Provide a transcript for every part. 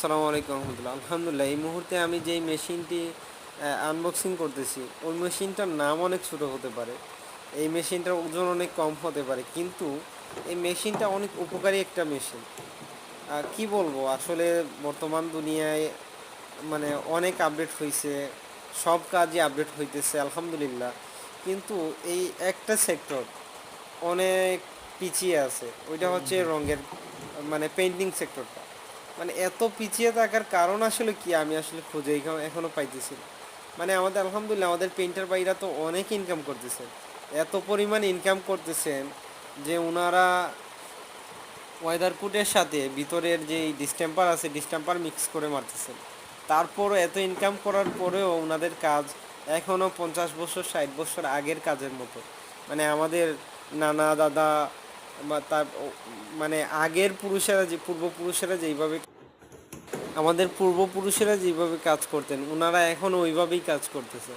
আসসালামু আলাইকুম রহমতুল্লাহ। আলহামদুলিল্লাহ এই মুহূর্তে আমি যেই মেশিনটি আনবক্সিং করতেছি ওই মেশিনটার নাম অনেক ছোটো হতে পারে। এই মেশিনটার ওজন অনেক কম হতে পারে কিন্তু এই মেশিনটা অনেক উপকারী একটা মেশিন। আর কি বলব আসলে বর্তমান দুনিয়ায় মানে অনেক আপডেট হয়েছে সব কাজই আপডেট হইতেছে আলহামদুলিল্লাহ। কিন্তু এই একটা সেক্টর অনেক পিছিয়ে আছে ওইটা হচ্ছে রঙের মানে পেন্টিং সেক্টরটা মানে এত পিছিয়ে থাকার কারণ আসলে কি? আমি আসলে খুঁজে এখনো- এখনও পাইতেছি। মানে আমাদের, আলহামদুলিল্লাহ, আমাদের পেন্টার ভাইরা তো অনেক ইনকাম করতেছেন। এত পরিমাণ ইনকাম করতেছেন যে ওনারা ওয়েদার কুটের সাথে ভিতরের যে ডিস্টেম্পার আছে ডিস্টেম্পার মিক্স করে মারতেছেন। তারপরও এত ইনকাম করার পরেও ওনাদের কাজ এখনও পঞ্চাশ বছর, ষাট বছর আগের কাজের মতো। মানে আমাদের নানা দাদা বা তার মানে আগের পুরুষেরা যে, পূর্বপুরুষেরা যেইভাবে, আমাদের পূর্বপুরুষেরা যেভাবে কাজ করতেন ওনারা এখন ওইভাবেই কাজ করতেছে।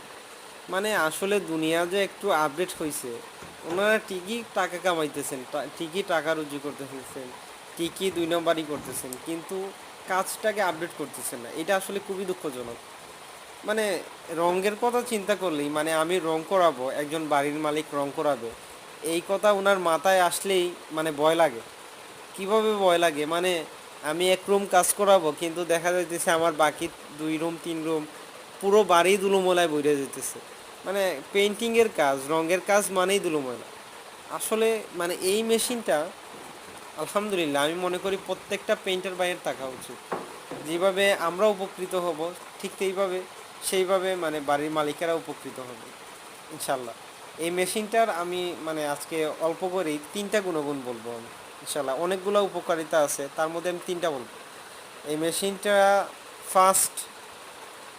মানে আসলে দুনিয়া যে একটু আপডেট হয়েছে ওনারা ঠিকই টাকা কামাইতেছেন ঠিকই টাকা রুজি করতেছেন, ঠিকই দুই নম্বরই করতেছেন, কিন্তু কাজটাকে আপডেট করতেছেন না। এটা আসলে খুবই দুঃখজনক। মানে রঙের কথা চিন্তা করলেই মানে আমি রং করাবো, একজন বাড়ির মালিক রং করাবে এই কথা ওনার মাথায় আসলেই মানে ভয় লাগে। কীভাবে ভয় লাগে? মানে আমি এক রুম কাজ করাবো, কিন্তু দেখা যাইতেছে আমার বাকি দুই রুম, তিন রুম পুরো বাড়ি দুলুমলায় বইরে যেতেছে মানে পেন্টিংয়ের কাজ, রঙের কাজ মানেই দুলুমলা। আসলে মানে এই মেশিনটা, আলহামদুলিল্লাহ, আমি মনে করি প্রত্যেকটা পেইন্টার বাইয়ের থাকা উচিত। যেভাবে আমরা উপকৃত হব, ঠিক সেইভাবে সেইভাবে মানে বাড়ির মালিকেরা উপকৃত হবে, ইনশাল্লাহ। এই মেশিনটার আমি মানে আজকে অল্প করেই তিনটা গুণগুণ বলব ইনশাল্লাহ অনেকগুলো উপকারিতা আছে, তার মধ্যে আমি তিনটা বলব। এই মেশিনটা ফাস্ট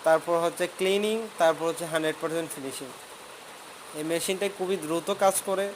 তারপর হচ্ছে ক্লিনিং তারপর হচ্ছে হান্ড্রেড পার্সেন্ট ফিনিশিং এই মেশিনটা খুবই দ্রুত কাজ করে